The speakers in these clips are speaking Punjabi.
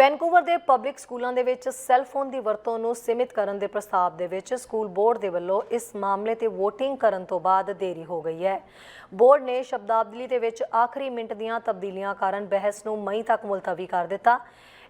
ਵੈਨਕੂਵਰ ਦੇ ਪਬਲਿਕ ਸਕੂਲਾਂ ਦੇ ਵਿੱਚ ਸੈੱਲ ਫੋਨ ਦੀ ਵਰਤੋਂ ਨੂੰ ਸੀਮਿਤ ਕਰਨ ਦੇ ਪ੍ਰਸਤਾਵ ਦੇ ਵਿੱਚ ਸਕੂਲ ਬੋਰਡ ਦੇ ਵੱਲੋਂ ਇਸ ਮਾਮਲੇ ਤੇ VOTING ਕਰਨ ਤੋਂ ਬਾਅਦ ਦੇਰੀ ਹੋ ਗਈ ਹੈ। ਬੋਰਡ ਨੇ ਸ਼ਬਦਾਵਲੀ ਦੇ ਵਿੱਚ ਆਖਰੀ ਮਿੰਟ ਦੀਆਂ ਤਬਦੀਲੀਆਂ ਕਾਰਨ ਬਹਿਸ ਨੂੰ ਮਈ ਤੱਕ ਮੁਲਤਵੀ ਕਰ ਦਿੱਤਾ।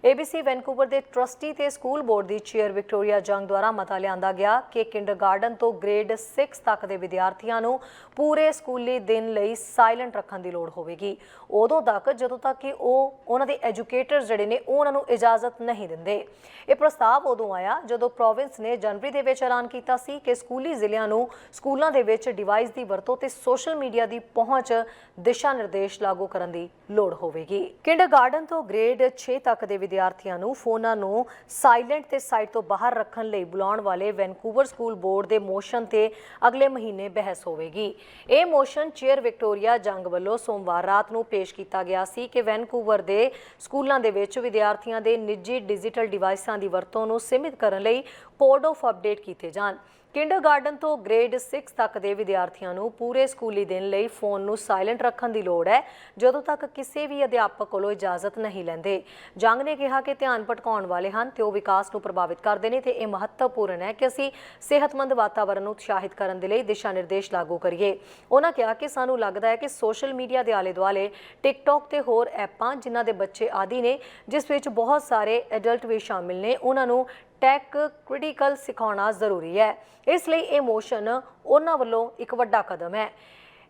ABC ਵੈਨਕੂਵਰ ਦੇ ਟਰਸਟੀ ਤੇ ਸਕੂਲ ਬੋਰਡ ਦੀ ਚੇਅਰ ਵਿਕਟੋਰੀਆ ਜੰਗ ਦੁਆਰਾ ਮਤਾ ਲਿਆਂਦਾ ਗਿਆ ਕਿ ਕਿੰਡਰਗਾਰਟਨ ਤੋਂ ਗ੍ਰੇਡ 6 ਤੱਕ ਦੇ ਵਿਦਿਆਰਥੀਆਂ ਨੂੰ ਪੂਰੇ ਸਕੂਲੀ ਦਿਨ ਲਈ ਸਾਇਲੈਂਟ ਰੱਖਣ ਦੀ ਲੋੜ ਹੋਵੇਗੀ। ਉਦੋਂ ਤੱਕ ਜਦੋਂ ਤੱਕ ਕਿ ਉਹ, ਉਹਨਾਂ ਦੇ ਐਜੂਕੇਟਰਸ ਜਿਹੜੇ ਨੇ ਉਹਨਾਂ ਨੂੰ ਇਜਾਜ਼ਤ ਨਹੀਂ ਦਿੰਦੇ। ਇਹ ਪ੍ਰਸਤਾਵ ਉਦੋਂ ਆਇਆ ਜਦੋਂ ਪ੍ਰੋਵਿੰਸ ਨੇ ਜਨਵਰੀ ਦੇ ਵਿੱਚ ਐਲਾਨ ਕੀਤਾ ਸੀ ਕਿ ਸਕੂਲੀ ਜ਼ਿਲ੍ਹਿਆਂ ਨੂੰ ਸਕੂਲਾਂ ਦੇ ਵਿੱਚ ਡਿਵਾਈਸ ਦੀ ਵਰਤੋਂ ਤੇ ਸੋਸ਼ਲ ਮੀਡੀਆ ਦੀ ਪਹੁੰਚ ਦਿਸ਼ਾ ਨਿਰਦੇਸ਼ ਲਾਗੂ ਕਰਨ ਦੀ ਲੋੜ ਹੋਵੇਗੀ। ਕਿੰਡਰਗਾਰਟਨ ਤੋਂ ਗ੍ਰੇਡ 6 ਤੱਕ ਦੇ ਵਿਦਿਆਰਥੀਆਂ ਨੂੰ ਫੋਨਾਂ ਨੂੰ ਸਾਇਲੈਂਟ ਤੇ ਸਾਈਟ ਤੋਂ ਬਾਹਰ ਰੱਖਣ ਲਈ ਬੁਲਾਉਣ ਵਾਲੇ ਵੈਨਕੂਵਰ ਸਕੂਲ ਬੋਰਡ ਦੇ ਮੋਸ਼ਨ ਤੇ ਅਗਲੇ ਮਹੀਨੇ ਬਹਿਸ ਹੋਵੇਗੀ। ਇਹ ਮੋਸ਼ਨ ਚੇਅਰ ਵਿਕਟੋਰੀਆ ਜੰਗ ਵੱਲੋਂ ਸੋਮਵਾਰ ਰਾਤ ਨੂੰ ਪੇਸ਼ ਕੀਤਾ ਗਿਆ ਸੀ ਕਿ ਵੈਨਕੂਵਰ ਦੇ ਸਕੂਲਾਂ ਦੇ ਵਿੱਚ ਵਿਦਿਆਰਥੀਆਂ ਦੇ ਨਿੱਜੀ ਡਿਜੀਟਲ ਡਿਵਾਈਸਾਂ ਦੀ ਵਰਤੋਂ ਨੂੰ ਸੀਮਿਤ ਕਰਨ ਲਈ ਕੋਡ ਆਫ ਅਪਡੇਟ ਕੀਤੇ ਜਾਣ। ਕਿੰਡਰਗਾਰਟਨ ਤੋਂ ਗ੍ਰੇਡ 6 ਤੱਕ ਦੇ ਵਿਦਿਆਰਥੀਆਂ ਨੂੰ ਪੂਰੇ ਸਕੂਲੀ ਦਿਨ ਲਈ ਫੋਨ ਨੂੰ ਸਾਇਲੈਂਟ ਰੱਖਣ ਦੀ ਲੋੜ ਹੈ। ਜਦੋਂ ਤੱਕ ਕਿਸੇ ਵੀ ਅਧਿਆਪਕ ਕੋਲੋਂ ਇਜਾਜ਼ਤ ਨਹੀਂ ਲੈਂਦੇ। ਜੰਗ ਨੇ ਕਿਹਾ ਕਿ ਧਿਆਨ ਭਟਕਾਉਣ ਵਾਲੇ ਹਨ ਤੇ ਉਹ ਵਿਕਾਸ ਨੂੰ ਪ੍ਰਭਾਵਿਤ ਕਰਦੇ ਨੇ ਤੇ ਇਹ ਮਹੱਤਵਪੂਰਨ ਹੈ ਕਿ ਅਸੀਂ ਸਿਹਤਮੰਦ ਵਾਤਾਵਰਣ ਨੂੰ ਉਤਸ਼ਾਹਿਤ ਕਰਨ ਦੇ ਲਈ ਦਿਸ਼ਾ ਨਿਰਦੇਸ਼ ਲਾਗੂ ਕਰੀਏ। ਉਹਨਾਂ ਕਿਹਾ ਕਿ ਸਾਨੂੰ ਲੱਗਦਾ ਹੈ ਕਿ ਸੋਸ਼ਲ ਮੀਡੀਆ ਦੇ ਆਲੇ ਦੁਆਲੇ ਟਿਕਟੌਕ ਤੇ ਹੋਰ ਐਪਾਂ ਜਿਨ੍ਹਾਂ ਦੇ ਬੱਚੇ ਆਦੀ ਨੇ, ਜਿਸ ਵਿੱਚ ਬਹੁਤ ਸਾਰੇ ਐਡਲਟ ਵੀ ਸ਼ਾਮਿਲ ਨੇ, ਉਹਨਾਂ ਨੂੰ ਟੈਕ ਕ੍ਰਿਟੀਕਲ ਸਿਖਾਉਣਾ ਜ਼ਰੂਰੀ ਹੈ। ਇਸ ਲਈ ਇਹ ਮੋਸ਼ਨ ਉਹਨਾਂ ਵੱਲੋਂ ਇੱਕ ਵੱਡਾ ਕਦਮ ਹੈ।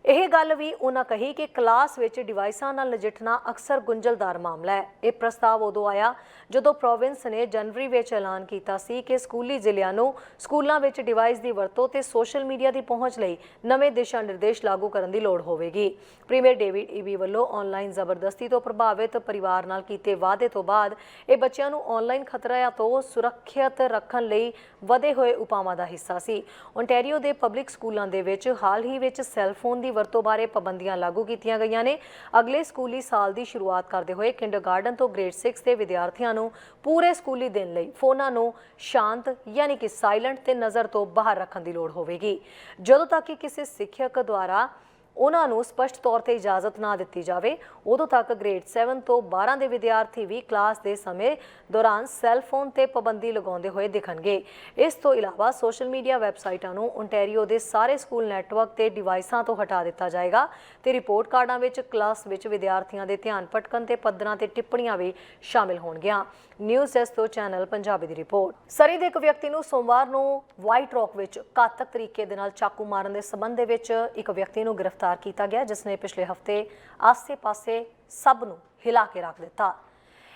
ਇਹ ਗੱਲ ਵੀ ਉਹਨਾਂ ਕਹੀ ਕਿ ਕਲਾਸ ਵਿੱਚ ਡਿਵਾਈਸਾਂ ਨਾਲ ਨਜਿੱਠਣਾ ਅਕਸਰ ਗੁੰਝਲਦਾਰ ਮਾਮਲਾ ਹੈ। ਇਹ ਪ੍ਰਸਤਾਵ ਉਦੋਂ ਆਇਆ ਜਦੋਂ ਪ੍ਰੋਵਿੰਸ ਨੇ ਜਨਵਰੀ ਵਿੱਚ ਐਲਾਨ ਕੀਤਾ ਸੀ ਕਿ ਸਕੂਲੀ ਜ਼ਿਲ੍ਹਿਆਂ ਨੂੰ ਸਕੂਲਾਂ ਵਿੱਚ ਡਿਵਾਈਸ ਦੀ ਵਰਤੋਂ ਤੇ ਸੋਸ਼ਲ ਮੀਡੀਆ ਦੀ ਪਹੁੰਚ ਲਈ ਨਵੇਂ ਦਿਸ਼ਾ ਨਿਰਦੇਸ਼ ਲਾਗੂ ਕਰਨ ਦੀ ਲੋੜ ਹੋਵੇਗੀ। ਪ੍ਰੀਮੀਅਰ ਡੇਵਿਡ ਈਬੀ ਵੱਲੋਂ ਆਨਲਾਈਨ ਜ਼ਬਰਦਸਤੀ ਤੋਂ ਪ੍ਰਭਾਵਿਤ ਪਰਿਵਾਰ ਨਾਲ ਕੀਤੇ ਵਾਅਦੇ ਤੋਂ ਬਾਅਦ ਇਹ ਬੱਚਿਆਂ ਨੂੰ ਆਨਲਾਈਨ ਖਤਰਿਆਂ ਤੋਂ ਸੁਰੱਖਿਅਤ ਰੱਖਣ ਲਈ ਵਧੇ ਹੋਏ ਉਪਾਵਾਂ ਦਾ ਹਿੱਸਾ ਸੀ। ਓਨਟਾਰੀਓ ਦੇ ਪਬਲਿਕ ਸਕੂਲਾਂ ਦੇ ਵਿੱਚ ਹਾਲ ਹੀ ਵਿੱਚ ਸੈੱਲ ਫੋਨ ਦੀ ਵਰਤੋਂ ਬਾਰੇ ਪਾਬੰਦੀਆਂ ਲਾਗੂ ਕੀਤੀਆਂ ਗਈਆਂ ਨੇ। ਅਗਲੇ ਸਕੂਲੀ ਸਾਲ ਦੀ ਸ਼ੁਰੂਆਤ ਕਰਦੇ ਹੋਏ ਕਿੰਡਰਗਾਰਟਨ ਤੋਂ ਗ੍ਰੇਡ 6 ਦੇ ਵਿਦਿਆਰਥੀਆਂ ਨੂੰ ਪੂਰੇ ਸਕੂਲੀ ਦਿਨ ਲਈ ਫੋਨਾਂ ਨੂੰ ਸ਼ਾਂਤ ਯਾਨੀ ਕਿ ਸਾਇਲੈਂਟ ਤੇ ਨਜ਼ਰ ਤੋਂ ਬਾਹਰ ਰੱਖਣ ਦੀ ਲੋੜ ਹੋਵੇਗੀ। ਜਦੋਂ ਤੱਕ ਕਿ ਕਿਸੇ ਸਿੱਖਿਅਕ ਦੁਆਰਾ ਉਹਨਾਂ ਨੂੰ ਸਪਸ਼ਟ ਤੌਰ ਤੇ ਇਜਾਜ਼ਤ ਨਾ ਦਿੱਤੀ ਜਾਵੇ। ਉਦੋਂ ਤੱਕ ਗ੍ਰੇਡ 7 ਤੋਂ 12 ਦੇ ਵਿਦਿਆਰਥੀ ਵੀ ਕਲਾਸ ਦੇ ਸਮੇਂ ਦੌਰਾਨ ਸੈੱਲ ਫੋਨ ਤੇ ਪਾਬੰਦੀ ਲਗਾਉਂਦੇ ਹੋਏ ਦਿਖਣਗੇ। ਇਸ ਤੋਂ ਇਲਾਵਾ ਸੋਸ਼ਲ ਮੀਡੀਆ ਵੈਬਸਾਈਟਾਂ ਨੂੰ ਓਨਟਾਰੀਓ ਦੇ ਸਾਰੇ ਸਕੂਲ ਨੈਟਵਰਕ ਤੇ ਡਿਵਾਈਸਾਂ ਤੋਂ ਹਟਾ ਦਿੱਤਾ ਜਾਏਗਾ ਤੇ ਰਿਪੋਰਟ ਕਾਰਡਾਂ ਵਿੱਚ ਕਲਾਸ ਵਿੱਚ ਵਿਦਿਆਰਥੀਆਂ ਦੇ ਧਿਆਨ ਭਟਕਣ ਤੇ ਪੱਧਰਾਂ ਤੇ ਟਿੱਪਣੀਆਂ ਵੀ ਸ਼ਾਮਿਲ ਹੋਣਗੀਆਂ। ਨਿਊਜ਼ ਡੈਸਕ ਤੋਂ ਚੈਨਲ ਪੰਜਾਬੀ ਦੀ ਰਿਪੋਰਟ। ਸਰੀ ਦੇ ਇੱਕ ਵਿਅਕਤੀ ਨੂੰ ਸੋਮਵਾਰ ਨੂੰ ਵਾਈਟ ਰੌਕ ਵਿੱਚ ਘਾਤਕ ਤਰੀਕੇ ਦੇ ਨਾਲ ਚਾਕੂ ਮਾਰਨ ਦੇ ਸਬੰਧ ਦੇ ਵਿੱਚ ਇੱਕ ਵਿਅਕਤੀ ਨੂੰ ਗ੍ਰਿਫਤਾਰ ਕੀਤਾ ਗਿਆ ਜਿਸ ਨੇ ਪਿਛਲੇ ਹਫ਼ਤੇ ਆਸੇ-ਪਾਸੇ ਸਭ ਨੂੰ ਹਿਲਾ ਕੇ ਰੱਖ ਦਿੱਤਾ।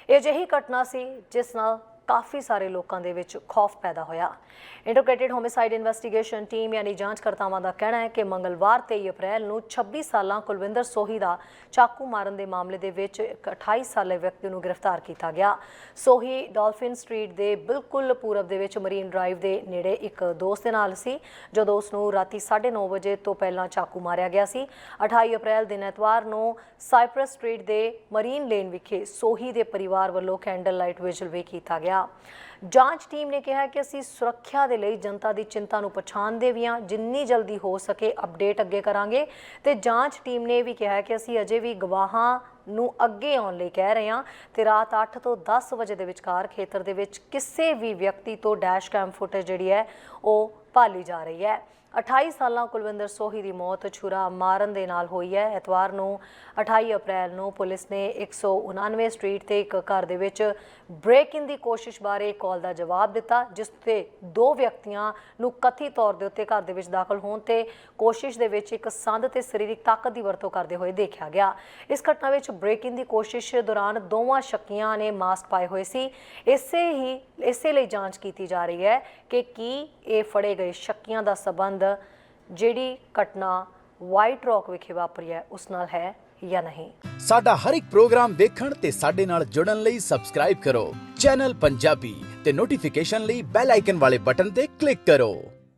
ਇਹ ਜਿਹੀ ਘਟਨਾ ਸੀ ਜਿਸ ਨਾਲ ਕਾਫੀ ਸਾਰੇ ਲੋਕਾਂ ਦੇ ਵਿੱਚ ਖੌਫ ਪੈਦਾ ਹੋਇਆ। ਇੰਟਰਗ੍ਰੇਟਿਡ ਹੋਮਿਸਾਈਡ ਇਨਵੈਸਟੀਗੇਸ਼ਨ ਟੀਮ ਯਾਨੀ ਜਾਂਚਕਰਤਾਵਾਂ ਦਾ ਕਹਿਣਾ ਹੈ ਕਿ ਮੰਗਲਵਾਰ 23 ਅਪ੍ਰੈਲ ਨੂੰ 26 ਸਾਲਾਂ ਕੁਲਵਿੰਦਰ ਸੋਹੀ ਦਾ ਚਾਕੂ ਮਾਰਨ ਦੇ ਮਾਮਲੇ ਦੇ ਵਿੱਚ ਇੱਕ 28 ਸਾਲੇ ਵਿਅਕਤੀ ਨੂੰ ਗ੍ਰਿਫਤਾਰ ਕੀਤਾ ਗਿਆ। ਸੋਹੀ ਡਾਲਫਿਨ ਸਟਰੀਟ ਦੇ ਬਿਲਕੁਲ ਪੂਰਬ ਦੇ ਵਿੱਚ ਮਰੀਨ ਡਰਾਈਵ ਦੇ ਨੇੜੇ ਇੱਕ ਦੋਸਤ ਦੇ ਨਾਲ ਸੀ, ਜਦੋਂ ਉਸ ਨੂੰ ਰਾਤੀ 9:30 ਵਜੇ ਤੋਂ ਪਹਿਲਾਂ ਚਾਕੂ ਮਾਰਿਆ ਗਿਆ ਸੀ। 28 ਅਪ੍ਰੈਲ ਦਿਨ ਐਤਵਾਰ ਨੂੰ ਸਾਈਪਰਸ ਸਟਰੀਟ ਦੇ ਮਰੀਨ ਲੇਨ ਵਿਖੇ ਸੋਹੀ ਦੇ ਪਰਿਵਾਰ ਵੱਲੋਂ ਕੈਂਡਲ ਲਾਈਟ ਵਿਜਲ ਵੀ ਕੀਤਾ ਗਿਆ। ਜਾਂਚ ਟੀਮ ਨੇ ਕਿਹਾ ਕਿ ਅਸੀਂ ਸੁਰੱਖਿਆ ਦੇ ਲਈ ਜਨਤਾ ਦੀ ਚਿੰਤਾ ਨੂੰ ਪਛਾਣਦੇ ਵੀ ਹਾਂ। ਜਿੰਨੀ ਜਲਦੀ ਹੋ ਸਕੇ ਅਪਡੇਟ ਅੱਗੇ ਕਰਾਂਗੇ। ਤੇ ਜਾਂਚ ਟੀਮ ਨੇ ਵੀ ਕਿਹਾ ਕਿ ਅਸੀਂ ਅਜੇ ਵੀ ਗਵਾਹਾਂ ਨੂੰ ਅੱਗੇ ਆਉਣ ਲਈ ਕਹਿ ਰਹੇ ਹਾਂ। ਤੇ ਰਾਤ 8 ਤੋਂ 10 ਵਜੇ ਦੇ ਵਿਚਕਾਰ ਖੇਤਰ ਦੇ ਵਿੱਚ ਕਿਸੇ ਵੀ ਵਿਅਕਤੀ ਤੋਂ ਡੈਸ਼ ਕੈਮ ਫੁਟੇਜ ਜਿਹੜੀ ਹੈ, ਉਹ ਭਾਲੀ ਜਾ ਰਹੀ ਹੈ। 28 ਸਾਲਾਂ ਕੁਲਵਿੰਦਰ ਸੋਹੀ ਦੀ ਮੌਤ ਛੁਰਾ ਮਾਰਨ ਦੇ ਨਾਲ ਹੋਈ ਹੈ। ਐਤਵਾਰ ਨੂੰ 28 ਅਪ੍ਰੈਲ ਨੂੰ ਪੁਲਿਸ ਨੇ 199 ਸਟਰੀਟ ਤੇ ਇੱਕ ਘਰ ਦੇ ਵਿੱਚ ਬ੍ਰੇਕ ਇਨ ਦੀ ਕੋਸ਼ਿਸ਼ ਬਾਰੇ ਕਾਲ ਦਾ ਜਵਾਬ ਦਿੱਤਾ, ਜਿਸ ਤੇ ਦੋ ਵਿਅਕਤੀਆਂ ਨੂੰ ਕਥਿਤ ਤੌਰ ਦੇ ਉੱਤੇ ਘਰ ਦੇ ਵਿੱਚ ਦਾਖਲ ਹੋਣ ਤੇ ਕੋਸ਼ਿਸ਼ ਦੇ ਵਿੱਚ ਇੱਕ ਸੰਦ ਤੇ ਸਰੀਰਕ ਤਾਕਤ ਦੀ ਵਰਤੋਂ ਕਰਦੇ ਹੋਏ ਦੇਖਿਆ ਗਿਆ। ਇਸ ਘਟਨਾ ਵਿੱਚ ਬ੍ਰੇਕ ਇਨ ਦੀ ਕੋਸ਼ਿਸ਼ ਦੌਰਾਨ ਦੋਵਾਂ ਸ਼ੱਕੀਆਂ ਨੇ ਮਾਸਕ ਪਾਏ ਹੋਏ ਸੀ। ਇਸੇ ਹੀ, ਇਸੇ ਲਈ ਜਾਂਚ ਕੀਤੀ ਜਾ ਰਹੀ ਹੈ ਕਿ ਕੀ ਇਹ ਫੜੇ ਗਏ ਸ਼ੱਕੀਆਂ ਦਾ ਸਬੰਧ ਜਿਹੜੀ ਘਟਨਾ ਵਾਈਟ ਰੌਕ ਵਿਖੇ ਵਾਪਰੀ ਹੈ, ਉਸ ਨਾਲ ਹੈ ਜਾਂ ਨਹੀਂ? ਸਾਡਾ ਹਰ ਇੱਕ ਪ੍ਰੋਗਰਾਮ ਦੇਖਣ ਤੇ ਸਾਡੇ ਨਾਲ ਜੁੜਨ ਲਈ ਸਬਸਕ੍ਰਾਈਬ ਕਰੋ। ਚੈਨਲ ਪੰਜਾਬੀ ਤੇ ਨੋਟੀਫਿਕੇਸ਼ਨ ਲਈ ਬੈਲ ਆਈਕਨ ਵਾਲੇ ਬਟਨ ਤੇ ਕਲਿੱਕ ਕਰੋ।